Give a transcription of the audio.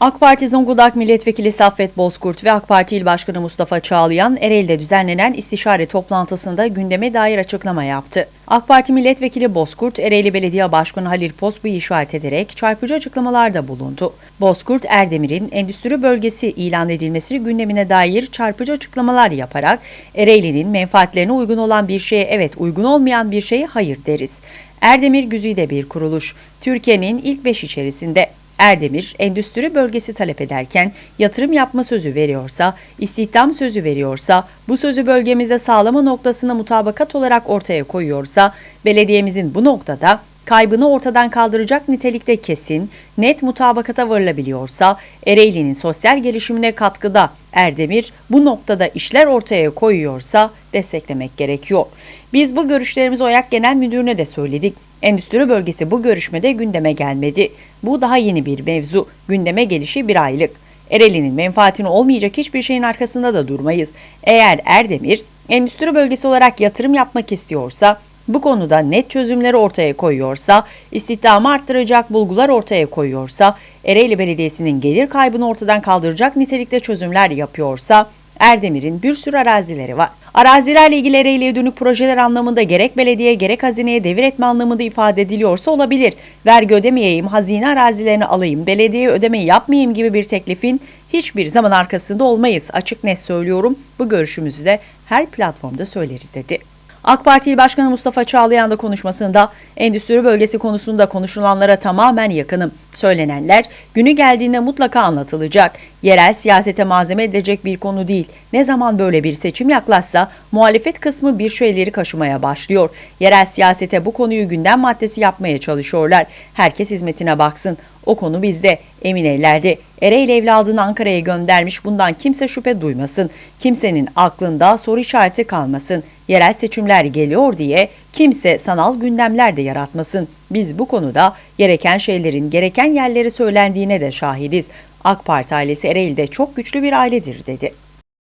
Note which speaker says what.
Speaker 1: AK Parti Zonguldak Milletvekili Saffet Bozkurt ve AK Parti İl Başkanı Mustafa Çağlayan Ereğli'de düzenlenen istişare toplantısında gündeme dair açıklama yaptı. AK Parti Milletvekili Bozkurt, Ereğli Belediye Başkanı Halil Posbu'yu işaret ederek çarpıcı açıklamalarda bulundu. Bozkurt, Erdemir'in endüstri bölgesi ilan edilmesi gündemine dair çarpıcı açıklamalar yaparak Ereğli'nin menfaatlerine uygun olan bir şeye evet, uygun olmayan bir şeye hayır deriz. Erdemir güzide bir kuruluş. Türkiye'nin ilk beş içerisinde. Erdemir, endüstri bölgesi talep ederken yatırım yapma sözü veriyorsa, istihdam sözü veriyorsa, bu sözü bölgemizde sağlama noktasına mutabakat olarak ortaya koyuyorsa, belediyemizin bu noktada kaybını ortadan kaldıracak nitelikte kesin, net mutabakata varılabiliyorsa, Ereğli'nin sosyal gelişimine katkıda Erdemir bu noktada işler ortaya koyuyorsa desteklemek gerekiyor. Biz bu görüşlerimizi OYAK Genel Müdürü'ne de söyledik. Endüstri bölgesi bu görüşmede gündeme gelmedi. Bu daha yeni bir mevzu. Gündeme gelişi bir aylık. Ereğli'nin menfaatini olmayacak hiçbir şeyin arkasında da durmayız. Eğer Erdemir endüstri bölgesi olarak yatırım yapmak istiyorsa, bu konuda net çözümleri ortaya koyuyorsa, istihdamı arttıracak bulgular ortaya koyuyorsa, Ereğli Belediyesi'nin gelir kaybını ortadan kaldıracak nitelikte çözümler yapıyorsa, Erdemir'in bir sürü arazileri var. Arazilerle ilgili Ereğli'ye dönük projeler anlamında gerek belediye gerek hazineye devir etme anlamında ifade ediliyorsa olabilir. Vergi ödemeyeyim, hazine arazilerini alayım, belediyeye ödemeyi yapmayayım gibi bir teklifin hiçbir zaman arkasında olmayız. Açık net söylüyorum. Bu görüşümüzü de her platformda söyleriz dedi. AK Parti Başkanı Mustafa Çağlayan da konuşmasında endüstri bölgesi konusunda konuşulanlara tamamen yakınım. Söylenenler günü geldiğinde mutlaka anlatılacak. Yerel siyasete malzeme edilecek bir konu değil. Ne zaman böyle bir seçim yaklaşsa muhalefet kısmı bir şeyleri kaşımaya başlıyor. Yerel siyasete bu konuyu gündem maddesi yapmaya çalışıyorlar. Herkes hizmetine baksın. O konu bizde, emin ellerde. Ereğli evladını Ankara'ya göndermiş bundan kimse şüphe duymasın. Kimsenin aklında soru işareti kalmasın. Yerel seçimler geliyor diye kimse sanal gündemler de yaratmasın. Biz bu konuda gereken şeylerin gereken yerleri söylendiğine de şahidiz. AK Parti ailesi Ereğli'de çok güçlü bir ailedir dedi.